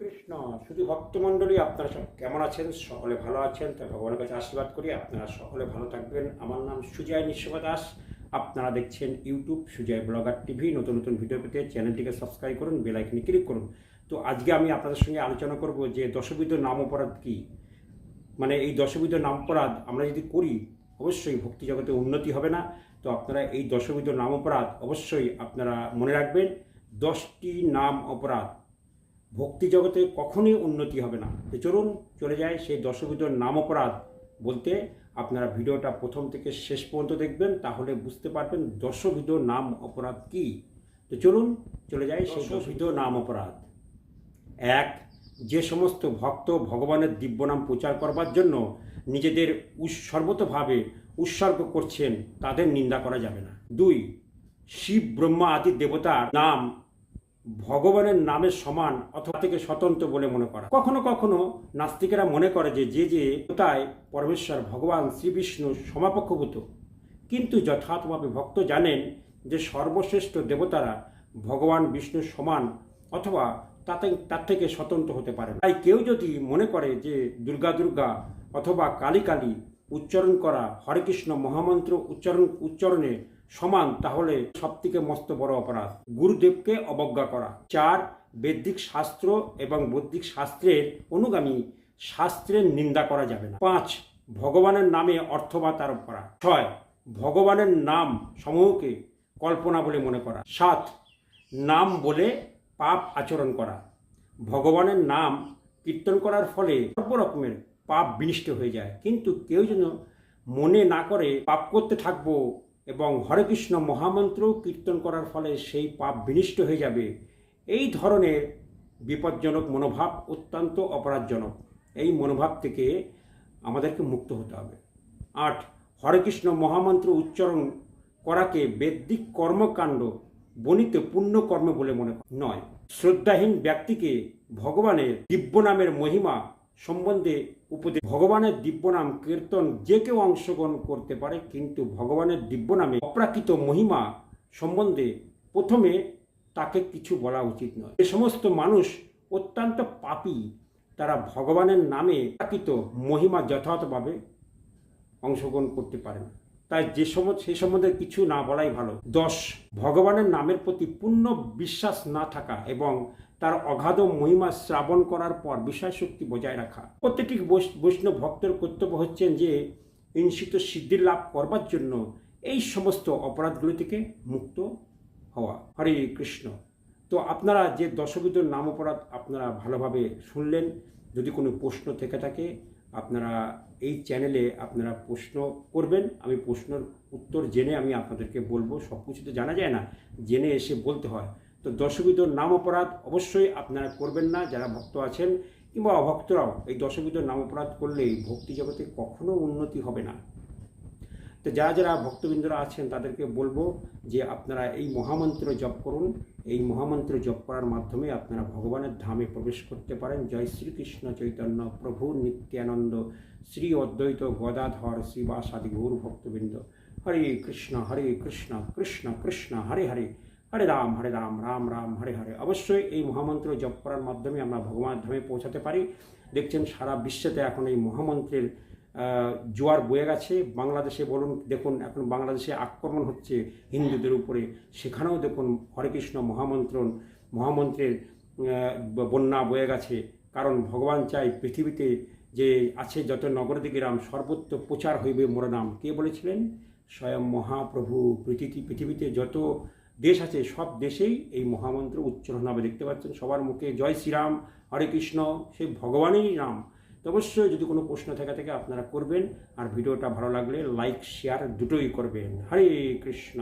কৃষ্ণ শুধু ভক্তমণ্ডলী আপনারা সব কেমন আছেন? সকলে ভালো আছেন, তাই ভগবানের কাছে আশীর্বাদ করি। আপনারা সকলে ভালো থাকবেন। আমার নাম সুজয় নিঃসভা দাস। আপনারা দেখছেন ইউটিউব সুজয় ব্লগার টিভি। নতুন নতুন ভিডিও পেতে চ্যানেলটিকে সাবস্ক্রাইব করুন, বেল আইকনে ক্লিক করুন। তো আজকে আমি আপনাদের সঙ্গে আলোচনা করব যে দশবিধ নাম অপরাধ কী? মানে এই দশবিধ নাম অপরাধ আমরা যদি করি, অবশ্যই ভক্তি জগতে উন্নতি হবে না। তো আপনারা এই দশবিধ নাম অপরাধ অবশ্যই আপনারা মনে রাখবেন। দশটি নাম অপরাধ। ভক্তি জগতে কখনোই উন্নতি হবে না। তো চলুন চলে যায় সেই দশবিধ নাম অপরাধ বলতে। আপনারা ভিডিওটা প্রথম থেকে শেষ পর্যন্ত দেখবেন তাহলে বুঝতে পারবেন দশবিধ নাম অপরাধ কি। তো চলুন চলে যাই সেই দশবিধ নাম অপরাধ। এক যে সমস্ত ভক্ত ভগবানের দিব্যনাম প্রচার করবার জন্য নিজেদের সর্বতভাবে উৎসর্গ করছেন তাদের নিন্দা করা যাবে না। দুই শিব ব্রহ্মা আদি দেবতার নাম ভগবানের নামের সমান অথবা থেকে স্বতন্ত্র বলে মনে করা। কখনো কখনো নাস্তিকেরা মনে করে যে যে যে দেবতায় পরমেশ্বর ভগবান শ্রীবিষ্ণু সমাপক্ষভূত কিন্তু যথার্থভাবে ভক্ত জানেন যে সর্বশ্রেষ্ঠ দেবতারা ভগবান বিষ্ণুর সমান অথবা তাতে, তার থেকে স্বতন্ত্র হতে পারে তাই কেউ যদি মনে করে যে দুর্গা দুর্গা অথবা কালী কালী উচ্চারণ করা হরে কৃষ্ণ মহামন্ত্র উচ্চারণ, উচ্চারণে সমান, তাহলে সবথেকে মস্ত বড় অপরাধ। গুরুদেবকে অবজ্ঞা করা। চার, বৈদিক শাস্ত্র এবং বৈদিক শাস্ত্রের অনুগামী শাস্ত্রের নিন্দা করা যাবে না। পাঁচ, ভগবানের নামে অর্থবাদ আরোপ করা। ছয়, ভগবানের নাম সমূহকে কল্পনা বলে মনে করা। সাত, নাম বলে পাপ আচরণ করা। ভগবানের নাম কীর্তন করার ফলে সর্ব রকমের পাপ বিনিষ্ট হয়ে যায়। কিন্তু কেউ যেন মনে না করে, পাপ করতে থাকব এবং হরে কৃষ্ণ মহামন্ত্র কীর্তন করার ফলে সেই পাপ বিনিষ্ট হয়ে যাবে। এই ধরনের বিপজ্জনক মনোভাব অত্যন্ত অপরাধজনক। এই মনোভাব থেকে আমাদেরকে মুক্ত হতে হবে। আট, হরে কৃষ্ণ মহামন্ত্র উচ্চারণ করাকে বেদিক কর্মকাণ্ড, বণিত পুণ্য কর্ম বলে মনে নয়। শ্রদ্ধাহীন ব্যক্তিকে ভগবানের দিব্য নামের মহিমা সম্বন্ধে উপদেশ। ভগবানের দিব্য নাম কীর্তন যে কেউ অংশগ্রহণ করতে পারে, কিন্তু ভগবানের দিব্য নামে অপ্রাকৃত মহিমা সম্বন্ধে প্রথমে তাকে কিছু বলা উচিত নয়। যে সমস্ত মানুষ অত্যন্ত পাপী। তারা ভগবানের নামে প্রাকৃত মহিমা যথাযথভাবে অংশগ্রহণ করতে পারে না। তাই যে সময় সে সম্বন্ধে কিছু না বলাই ভালো। দশ, ভগবানের নামের প্রতি পূর্ণ বিশ্বাস না থাকা এবং তার অগাধ মহিমা শ্রাবণ করার পর বিষয় শক্তি বজায় রাখা। প্রত্যেকটি বৈষ- বৈষ্ণব ভক্তের কর্তব্য হচ্ছেন যে ইনসিত সিদ্ধির লাভ করবার জন্য এই সমস্ত অপরাধগুলি থেকে মুক্ত হওয়া। হরে কৃষ্ণ। তো আপনারা যে দশবিধ নাম অপরাধ আপনারা ভালোভাবে শুনলেন। যদি কোনো প্রশ্ন থেকে থাকে, আপনারা এই চ্যানেলে আপনারা প্রশ্ন করবেন। আমি প্রশ্নের উত্তর জেনে আমি আপনাদেরকে বলব। সব কিছু তো জানা যায় না। জেনে এসে বলতে হয়। তো দশবিধ নাম অপরাধ অবশ্যই আপনারা করবেন না, যারা ভক্ত আছেন কিংবা অভক্তরাও, এই দশবিধ নাম অপরাধ করলে ভক্তি জগতে কখনো উন্নতি হবে না। তো যারা যারা ভক্তবৃন্দরা আছেন, তাদেরকে বলব যে আপনারা এই মহামন্ত্র জপ করুন। এই মহামন্ত্র জপ করার মাধ্যমে আপনারা ভগবানের ধামে প্রবেশ করতে পারেন। জয় শ্রীকৃষ্ণ চৈতন্য প্রভু নিত্যানন্দ শ্রী অদ্বৈত গদাধর শ্রীবাস আদি গৌর ভক্তবৃন্দ হরে কৃষ্ণ হরে কৃষ্ণ কৃষ্ণ কৃষ্ণ, হরে হরে। হরে রাম হরে রাম রাম রাম, হরে হরে। অবশ্যই এই মহামন্ত্র জপ করার মাধ্যমে আমরা ভগবানের ধামে পৌঁছাতে পারি। দেখছেন সারা বিশ্বতে এখন এই মহামন্ত্রের জোয়ার বয়ে গেছে। বাংলাদেশে বলুন, দেখুন, এখন বাংলাদেশে আক্রমণ হচ্ছে হিন্দুদের উপরে। সেখানেও দেখুন হরে কৃষ্ণ মহামন্ত্রণ মহামন্ত্রের বন্যা বয়ে গেছে। কারণ ভগবান চাই পৃথিবীতে যে আছে যত নগরদি গ্রাম সর্বত্র প্রচার হইবে মোর নাম কে বলেছিলেন? স্বয়ং মহাপ্রভু। পৃথিবী, পৃথিবীতে যত দেশ আছে, সব দেশেই এই মহামন্ত্র উচ্চারণ হবে, দেখতে পাচ্ছেন, সবার মুখে জয় শ্রীরাম, হরে কৃষ্ণ, সে ভগবানেরই নাম। তো অবশ্যই যদি কোনো প্রশ্ন থেকে, থাকে আপনারা করবেন, আর ভিডিওটা ভালো লাগলে লাইক, শেয়ার দুটোই করবেন। হরে কৃষ্ণ।